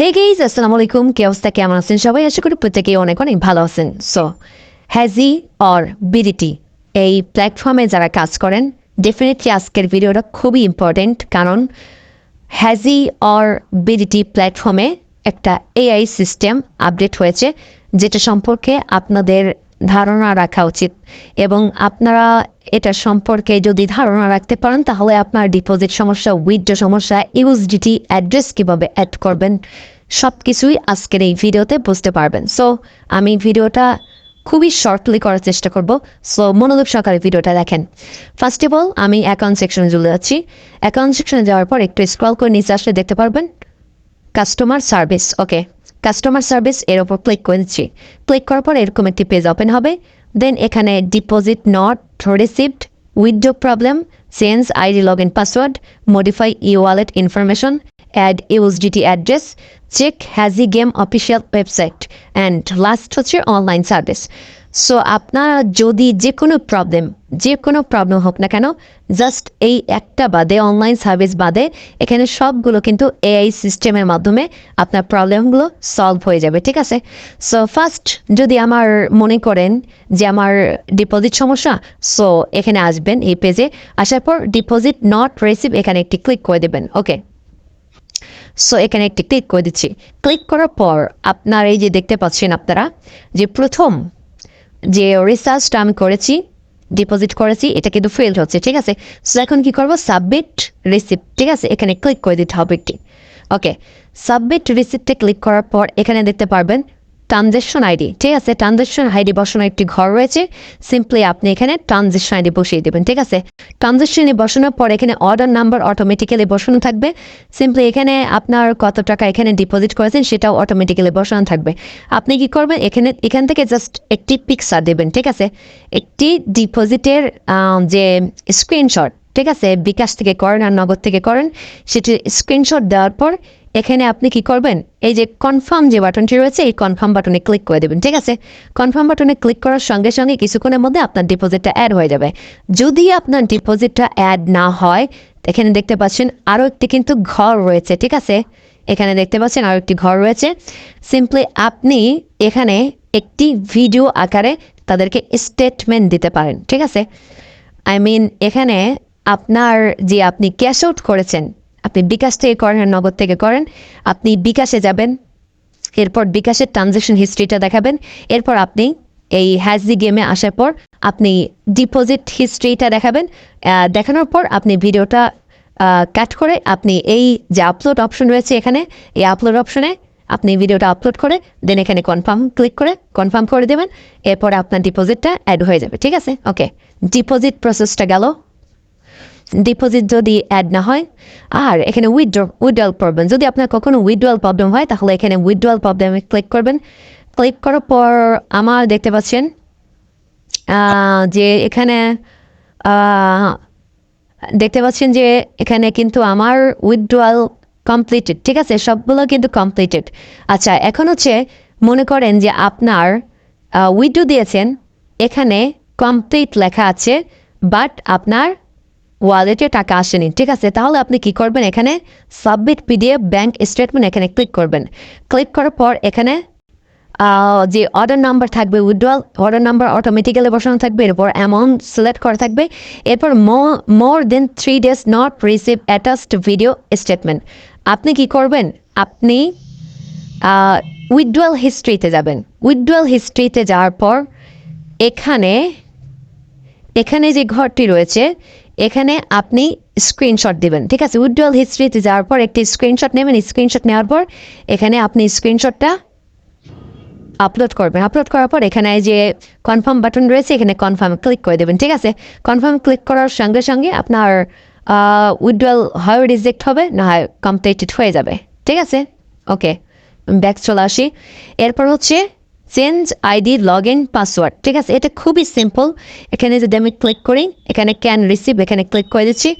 হে gauge আসসালামু আলাইকুম কে অবস্থা? কেমন আছেন সবাই? আশা করি প্রত্যেকেই অনেক অনেক ভালো আছেন। সো হ্যাজি অর বিডিটি এই প্ল্যাটফর্মে যারা কাজ করেন ডেফিনেটলি আজকের ভিডিওটা খুবই ইম্পর্টেন্ট কারণ হ্যাজি অর বিডিটি প্ল্যাটফর্মে একটা এআই সিস্টেম আপডেট হয়েছে, যেটা সম্পর্কে আপনাদের ধারণা রাখা উচিত। এবং আপনারা এটা সম্পর্কে যদি ধারণা রাখতে পারেন, তাহলে আপনার ডিপোজিট সমস্যা উইথড্র সমস্যা ইউএসডিটি অ্যাড্রেস কীভাবে অ্যাড করবেন সব কিছুই আজকের এই ভিডিওতে বুঝতে পারবেন। সো আমি ভিডিওটা খুবই শর্টলি করার চেষ্টা করব। সো মনোযোগ সহকারে ভিডিওটা দেখেন। ফার্স্ট অফ অল আমি অ্যাকাউন্ট সেকশনে চলে যাচ্ছি। অ্যাকাউন্ট সেকশনে যাওয়ার পর একটু স্ক্রল করে নিচে আসলে দেখতে পারবেন customer service okay customer service এর ওপর ক্লিক করে দিচ্ছি ক্লিক করার পর এরকম একটি পেজ ওপেন হবে। দেন এখানে deposit not received withdraw problem change ID log in password modify e wallet information add USDT address check হ্যাজি game official website and last হচ্ছে অনলাইন সার্ভিস সো আপনার যদি যে কোনো প্রবলেম যে কোনো প্রবলেম হোক না কেন জাস্ট এই একটা বাদে অনলাইন সার্ভিস বাদে, এখানে সবগুলো কিন্তু এআই সিস্টেমের মাধ্যমে আপনার প্রবলেমগুলো সলভ হয়ে যাবে, ঠিক আছে? সো ফার্স্ট যদি আমার মনে করেন যে আমার ডিপোজিট সমস্যা সো এখানে আসবেন এই পেজে আসার পর ডিপোজিট নট রিসিভ এখানে একটি ক্লিক করে দেবেন ওকে সো এখানে একটি ক্লিক করে দিচ্ছি। ক্লিক করার পর আপনার এই যে দেখতে পাচ্ছেন আপনারা, যে প্রথম যে রিসার্চটা আমি করেছি ডিপোজিট করেছি, এটা কিন্তু ফেল হচ্ছে, ঠিক আছে? সো এখন কি করব? সাবমিট রিসিপ্ট ঠিক আছে? এখানে ক্লিক করে দিতে হবে একটি। ওকে সাবমিট রিসিপ্টে ক্লিক করার পর এখানে দেখতে পারবেন ট্রানজেকশন আইডি, ঠিক আছে? ট্রানজেকশন আইডি বসানোর একটি ঘর রয়েছে। সিম্পলি আপনি এখানে ট্রানজেকশন আইডি বসিয়ে দেবেন, ঠিক আছে? ট্রানজেকশনে বসানোর পর এখানে অর্ডার নাম্বার অটোমেটিক্যালি বসানো থাকবে। সিম্পলি এখানে আপনার কত টাকা এখানে ডিপোজিট করেছেন সেটাও অটোমেটিক্যালি বসানো থাকবে। আপনি কি করবেন? এখানে, এখান থেকে জাস্ট একটি পিকচার দেবেন, ঠিক আছে? একটি ডিপোজিটের যে স্ক্রিনশট ঠিক আছে? বিকাশ থেকে করেন আর নগদ থেকে করেন, সেটি স্ক্রিনশট দেওয়ার পর এখানে আপনি কি করবেন? এই যে কনফার্ম যে বাটনটি রয়েছে, এই কনফার্ম বাটনে ক্লিক করে দেবেন, ঠিক আছে? কনফার্ম বাটনে ক্লিক করার সঙ্গে সঙ্গে কিছুক্ষণের মধ্যে আপনার ডিপোজিটটা অ্যাড হয়ে যাবে। যদি আপনার ডিপোজিটটা অ্যাড না হয়, এখানে দেখতে পাচ্ছেন আরও একটি কিন্তু ঘর রয়েছে, ঠিক আছে? এখানে দেখতে পাচ্ছেন আরও একটি ঘর রয়েছে। সিম্পলি আপনি এখানে একটি ভিডিও আকারে তাদেরকে স্টেটমেন্ট দিতে পারেন, ঠিক আছে? আই মিন এখানে আপনার যে আপনি ক্যাশ আউট করেছেন আপনি বিকাশ থেকে করেন আর নগদ থেকে করেন। আপনি বিকাশে যাবেন, এরপর বিকাশের ট্রানজ্যাকশন হিস্ট্রিটা দেখাবেন। এরপর আপনি এই হ্যাজদি গেমে আসার পর আপনি ডিপোজিট হিস্ট্রিটা দেখাবেন। দেখানোর পর আপনি ভিডিওটা কাট করে আপনি এই যে আপলোড অপশন রয়েছে এখানে, এই আপলোড অপশনে আপনি ভিডিওটা আপলোড করে দেন এখানে কনফার্ম ক্লিক করে কনফার্ম করে দেবেন। এরপর আপনার ডিপোজিটটা অ্যাড হয়ে যাবে, ঠিক আছে? ওকে ডিপোজিট প্রসেসটা গেল। ডিপোজিট যদি অ্যাড না হয়, আর এখানে উইথড্র উইথড্রয়াল প্রবলেম যদি আপনার কখনো উইথড্রয়াল প্রবলেম হয়, তাহলে এখানে উইথড্রয়াল প্রবলেমে ক্লিক করবেন। ক্লিক করার পর আমার দেখতে পাচ্ছেন যে এখানে দেখতে পাচ্ছেন যে এখানে কিন্তু আমার উইথড্রয়াল কমপ্লিটেড ঠিক আছে? সবগুলো কিন্তু কমপ্লিটেড আচ্ছা এখন হচ্ছে মনে করেন যে আপনার উইথড্র দিয়েছেন, এখানে কমপ্লিট লেখা আছে বাট আপনার ওয়ালেটে টাকা আসেনি। ঠিক আছে, তাহলে আপনি কি করবেন এখানে? সাবমিট পিডিএফ ব্যাংক স্টেটমেন্ট এখানে ক্লিক করবেন। ক্লিক করার পর এখানে যে অর্ডার নাম্বার থাকবে উইথড্রয়াল অর্ডার নাম্বার অটোমেটিক্যালি বসানো থাকবে, এরপর অ্যামাউন্ট সিলেক্ট করা থাকবে। এরপর more than three days not receive attached video statement আপনি কি করবেন? আপনি উইথড্রয়াল হিস্ট্রিতে যাবেন। উইথড্রয়াল হিস্ট্রিতে যাওয়ার পর এখানে এখানে যে ঘরটি রয়েছে এখানে আপনি স্ক্রিনশট দিবেন, ঠিক আছে? উইথড্রয়াল হিস্ট্রিতে যাওয়ার পর একটি স্ক্রিনশট নেবেন স্ক্রিনশট নেওয়ার পর এখানে আপনি স্ক্রিনশটটা আপলোড করবেন। আপলোড করার পর এখানে যে কনফার্ম বাটন রয়েছে, এখানে কনফার্ম ক্লিক করে দেবেন, ঠিক আছে? কনফার্ম ক্লিক করার সঙ্গে সঙ্গে আপনার উইথড্রয়াল হয় রিজেক্ট হবে, না হয় কমপ্লিটেড হয়ে যাবে, ঠিক আছে? ওকে ব্যাক চলে আসি। এরপর হচ্ছে change ID log in password ঠিক আছে? এটা খুবই সিম্পল এখানে যদি আমি ক্লিক করি, এখানে ক্যান রিসিভ এখানে ক্লিক করে দিচ্ছি।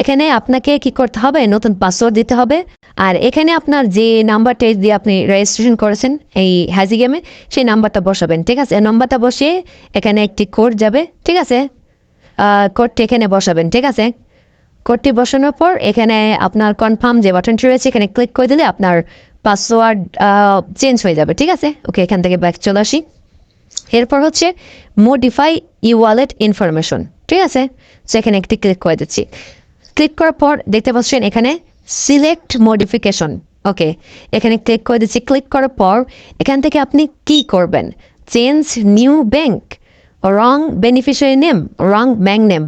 এখানে আপনাকে কি করতে হবে? নতুন পাসওয়ার্ড দিতে হবে। আর এখানে আপনার যে নাম্বারটা দিয়ে আপনি রেজিস্ট্রেশন করেছেন এই হ্যাজি গেমে সেই নাম্বারটা বসাবেন, ঠিক আছে? নাম্বারটা বসিয়ে এখানে একটি কোড যাবে, ঠিক আছে? কোডটি এখানে বসাবেন, ঠিক আছে? কোডটি বসানোর পর এখানে আপনার কনফার্ম যে বাটনটি রয়েছে, এখানে ক্লিক করে দিলে আপনার পাসওয়ার্ড চেঞ্জ হয়ে যাবে, ঠিক আছে? ওকে এখান থেকে ব্যাক চলে আসি। এরপর হচ্ছে মডিফাই ই ওয়ালেট ইনফরমেশন ঠিক আছে? সো এখানে একটি ক্লিক করে দিচ্ছি। ক্লিক করার পর দেখতে পাচ্ছেন এখানে সিলেক্ট মডিফিকেশন ওকে এখানে ক্লিক করে দিচ্ছি। ক্লিক করার পর এখান থেকে আপনি কি করবেন? Change new bank wrong beneficiary name wrong bank name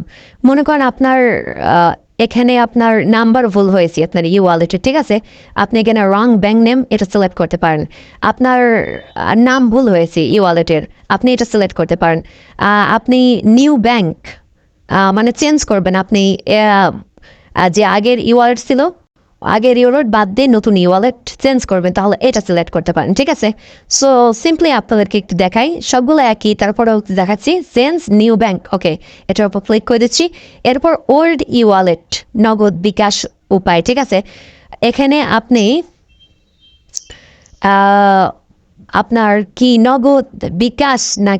মনে করেন আপনার এখানে আপনার নাম্বার ভুল হয়েছে, আপনার ই ওয়ালেটে ঠিক আছে? আপনি এখানে রং ব্যাংক নেম এটা সিলেক্ট করতে পারেন। আপনার নাম ভুল হয়েছে ই ওয়ালেটের আপনি এটা সিলেক্ট করতে পারেন। আপনি নিউ ব্যাংক মানে চেঞ্জ করবেন। আপনি যে আগের ই ওয়ালেট ছিল আগের ইউরোট বাদ দিয়ে নতুন ই ওয়ালেট চেঞ্জ করবেন, তাহলে এটা সিলেক্ট করতে পারেন, ঠিক আছে? সো সিম্পলি আপনাদেরকে একটু দেখাই, সবগুলো একই, তারপরেও দেখাচ্ছি চেঞ্জ নিউ ব্যাংক ওকে এটার উপর ক্লিক করে দিচ্ছি, এরপর ওল্ড ই ওয়ালেট নগদ বিকাশ উপায়, ঠিক আছে? এখানে আপনি আপনার কি নগদ বিকাশ না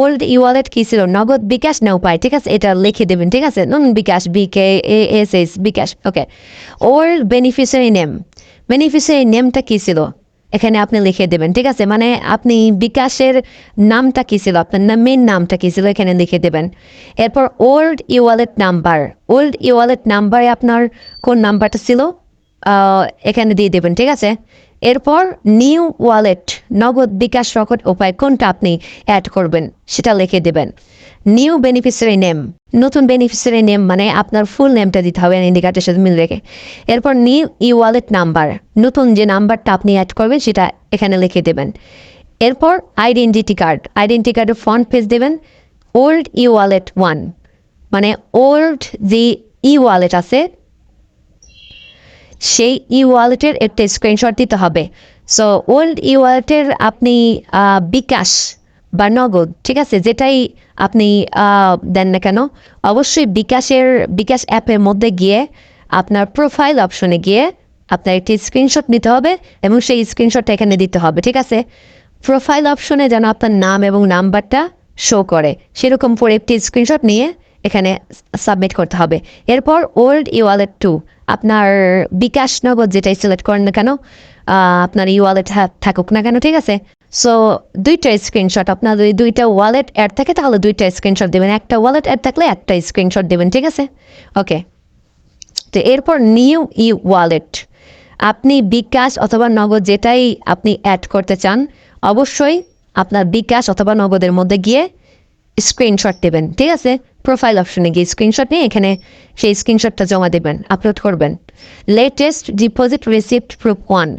ওল্ড ই ওয়ালেট কি ছিল? নগদ বিকাশ? না উপায় ঠিক আছে, এটা লিখে দেবেন, ঠিক আছে? নুন bKash B K A S S bKash. Okay old beneficiary name beneficiary নেমটা কি ছিল? এখানে আপনি লিখে দেবেন, ঠিক আছে? মানে আপনি বিকাশের নামটা কি ছিল? আপনার মেন নামটা কি ছিল? এখানে লিখে দেবেন। এরপর old e wallet number old e wallet নাম্বারে আপনার কোন নাম্বারটা ছিল? এখানে দিয়ে দেবেন, ঠিক আছে? এরপর নিউ ওয়ালেট, নগদ বিকাশ রকট উপায় কোনটা আপনি অ্যাড করবেন সেটা লিখে দেবেন। নিউ বেনিফিশিয়ারি নেম নতুন বেনিফিশিয়ারি নেম মানে আপনার ফুল নেমটা দিতে হবে ইন্ডিকেটার সাথে মিল রেখে। এরপর নিউ ই ওয়ালেট নাম্বার নতুন যে নাম্বারটা আপনি অ্যাড করবেন সেটা এখানে লিখে দেবেন। এরপর আইডেন্টিটি কার্ড আইডেন্টি কার্ডের ফ্রন্ট পেজ দেবেন ওল্ড ই ওয়ালেট ওয়ান মানে ওল্ড যে ই ওয়ালেট আছে সেই ই ওয়ালেটের একটা স্ক্রিনশট দিতে হবে। সো ওল্ড ই ওয়ালেটের আপনি বিকাশ বা নগদ, ঠিক আছে? যেটাই আপনি দেন না কেন, অবশ্যই বিকাশের, বিকাশ অ্যাপের মধ্যে গিয়ে আপনার প্রোফাইল অপশনে গিয়ে আপনার একটি স্ক্রিনশট নিতে হবে এবং সেই স্ক্রিনশটটা এখানে দিতে হবে, ঠিক আছে? প্রোফাইল অপশনে যেন আপনার নাম এবং নাম্বারটা শো করে। সেরকম করে একটি স্ক্রিনশট নিয়ে এখানে সাবমিট করতে হবে। এরপর ওল্ড ই ওয়ালেট টু আপনার বিকাশ নগদ যেটাই সিলেক্ট করেন না কেন আপনার ই ওয়ালেট থাকুক না কেন, ঠিক আছে? সো দুইটা স্ক্রিনশট আপনার যদি দুইটা ওয়ালেট অ্যাড থাকে, তাহলে দুইটা স্ক্রিনশট দেবেন। একটা ওয়ালেট অ্যাড থাকলে একটা স্ক্রিনশট দেবেন, ঠিক আছে? ওকে তো এরপর নিউ ই ওয়ালেট আপনি বিকাশ অথবা নগদ যেটাই আপনি অ্যাড করতে চান, অবশ্যই আপনার বিকাশ অথবা নগদের মধ্যে গিয়ে স্ক্রিনশট দেবেন, ঠিক আছে? প্রোফাইল অপশনে গিয়ে স্ক্রিনশট নিয়ে এখানে সেই স্ক্রিনশটটা জমা দেবেন আপলোড করবেন। Latest deposit receipt proof one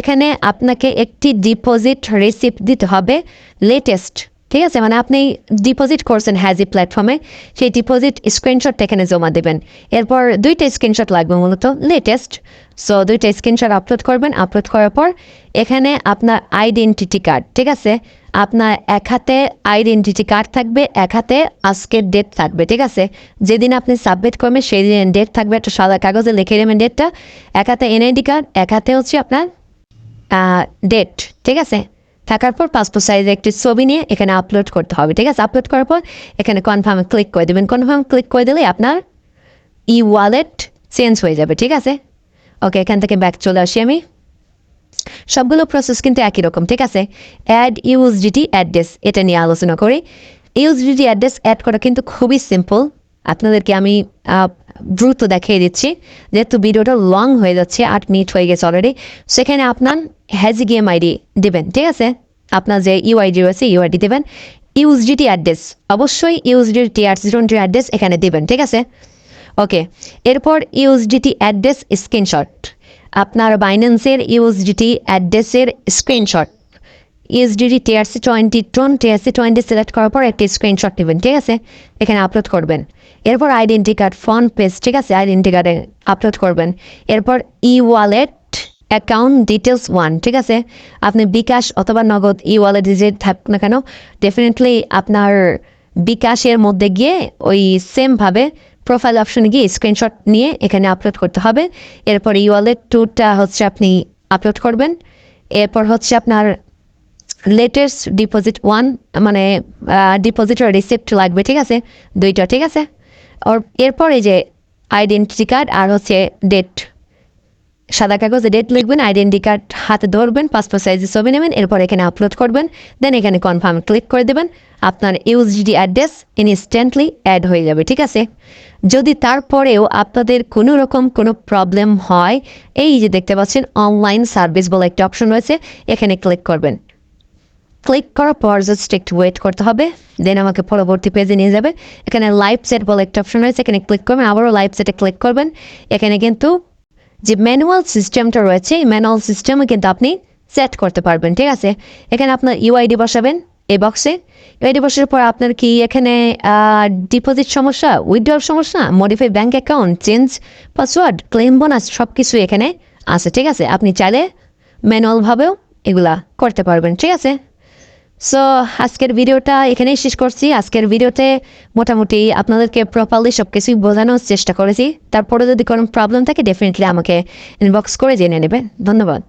এখানে আপনাকে একটি ডিপোজিট রিসিপ্ট দিতে হবে লেটেস্ট ঠিক আছে মানে আপনি ডিপোজিট করছেন হ্যাজি প্ল্যাটফর্মে সেই ডিপোজিট স্ক্রিনশটটা এখানে জমা দেবেন। এরপর দুইটা স্ক্রিনশট লাগবে মূলত লেটেস্ট সো দুইটা স্ক্রিনশট আপলোড করবেন। আপলোড করার পর এখানে আপনার আইডেন্টিটি কার্ড ঠিক আছে? আপনার এক হাতে আইডেন্টিটি কার্ড থাকবে, এক হাতে আজকের ডেট থাকবে, ঠিক আছে? যেদিন আপনি সাবমিট করবেন সেই দিন ডেট থাকবে একটা সাদা কাগজে লিখে নেবেন ডেটটা এক হাতে এনআইডি কার্ড এক হাতে হচ্ছে আপনার ডেট ঠিক আছে? থাকার পর পাসপোর্ট সাইজের একটি ছবি নিয়ে এখানে আপলোড করতে হবে, ঠিক আছে? আপলোড করার পর এখানে কনফার্মে ক্লিক করে দেবেন। কনফার্ম ক্লিক করে দিলে আপনার ই ওয়ালেট চেঞ্জ হয়ে যাবে, ঠিক আছে? ওকে এখান থেকে ব্যাক চলে আসি আমি। সবগুলো প্রসেস কিন্তু একই রকম, ঠিক আছে? অ্যাড ইউজ ইউএসডিটি অ্যাড্রেস এটা নিয়ে আলোচনা করি। ইউজ ইউএসডিটি অ্যাড্রেস অ্যাড করা কিন্তু খুবই সিম্পল আপনাদেরকে আমি দ্রুত দেখিয়ে দিচ্ছি, যেহেতু ভিডিওটা লং হয়ে যাচ্ছে, আট মিনিট হয়ে গেছে অলরেডি সেখানে আপনার হ্যাজি গেম আইডি দেবেন, ঠিক আছে? আপনার যে ইউআইডি রয়েছে ইউআইডি দেবেন। ইউএসডিটি অ্যাড্রেস অবশ্যই ইউএসডিটি জিরো অ্যাড্রেস এখানে দেবেন, ঠিক আছে? ওকে এরপর ইউএসডিটি অ্যাড্রেস স্ক্রিনশট আপনার বাইন্যান্সের ইউএসডিটি অ্যাড্রেসের স্ক্রিনশট ইউএসডিটি টিআরসি টোয়েন্টি টোন টিআরসি টোয়েন্টি সিলেক্ট করার পর একটি স্ক্রিনশট নেবেন, ঠিক আছে? এখানে আপলোড করবেন। এরপর আইডেন্টি কার্ড ফোন পেজ ঠিক আছে? আইডেন্টি কার্ডে আপলোড করবেন। এরপর e wallet account details one ঠিক আছে? আপনি বিকাশ অথবা নগদ ই ওয়ালেট যে থাক না কেন ডেফিনেটলি আপনার বিকাশের মধ্যে গিয়ে ওই সেমভাবে প্রোফাইল অপশনে গিয়ে স্ক্রিনশট নিয়ে এখানে আপলোড করতে হবে। এরপর ই ওয়ালেট টুটা হচ্ছে আপনি আপলোড করবেন। এরপর হচ্ছে আপনার লেটেস্ট ডিপোজিট ওয়ান মানে ডিপোজিটের রিসিপ্ট লাগবে, ঠিক আছে? দুইটা, ঠিক আছে? ওর এরপর যে আইডেন্টিটি কার্ড আর হচ্ছে ডেট সাদা কাগজে ডেট লিখবেন আইডেন্টি কার্ড হাতে ধরবেন পাসপোর্ট সাইজে ছবি নেবেন, এরপর এখানে আপলোড করবেন দেন এখানে কনফার্ম ক্লিক করে দেবেন, আপনার ইউএসডি অ্যাড্রেস ইনস্ট্যান্টলি অ্যাড হয়ে যাবে, ঠিক আছে? যদি তারপরেও আপনাদের কোনো রকম কোনো প্রবলেম হয়, এই যে দেখতে পাচ্ছেন অনলাইন সার্ভিস বলে একটা অপশন রয়েছে, এখানে ক্লিক করবেন। ক্লিক করার পর জাস্ট একটু ওয়েট করতে হবে দেন আমাকে পরবর্তী পেজে নিয়ে যাবে। এখানে লাইভ সেট বলে একটা অপশন রয়েছে, এখানে ক্লিক করবেন, আবারও লাইভ সেটে ক্লিক করবেন। এখানে কিন্তু যে ম্যানুয়াল সিস্টেমটা রয়েছে, এই ম্যানুয়াল সিস্টেমে কিন্তু আপনি সেট করতে পারবেন, ঠিক আছে? এখানে আপনার ইউআইডি বসাবেন এই বক্সে ইউআইডি বসার পর আপনার কি এখানে ডিপোজিট সমস্যা উইথড্রল সমস্যা modify bank account change password claim bonus সব কিছু এখানে আছে, ঠিক আছে? আপনি চাইলে ম্যানুয়ালভাবেও এগুলা করতে পারবেন, ঠিক আছে? সো আজকের ভিডিওটা এখানেই শেষ করছি। আজকের ভিডিওতে মোটামুটি আপনাদেরকে প্রপারলি সব কিছুই বোঝানোর চেষ্টা করেছি। তারপরে যদি কোনো প্রবলেম থাকে ডেফিনেটলি আমাকে ইনবক্স করে জেনে নেবেন। ধন্যবাদ।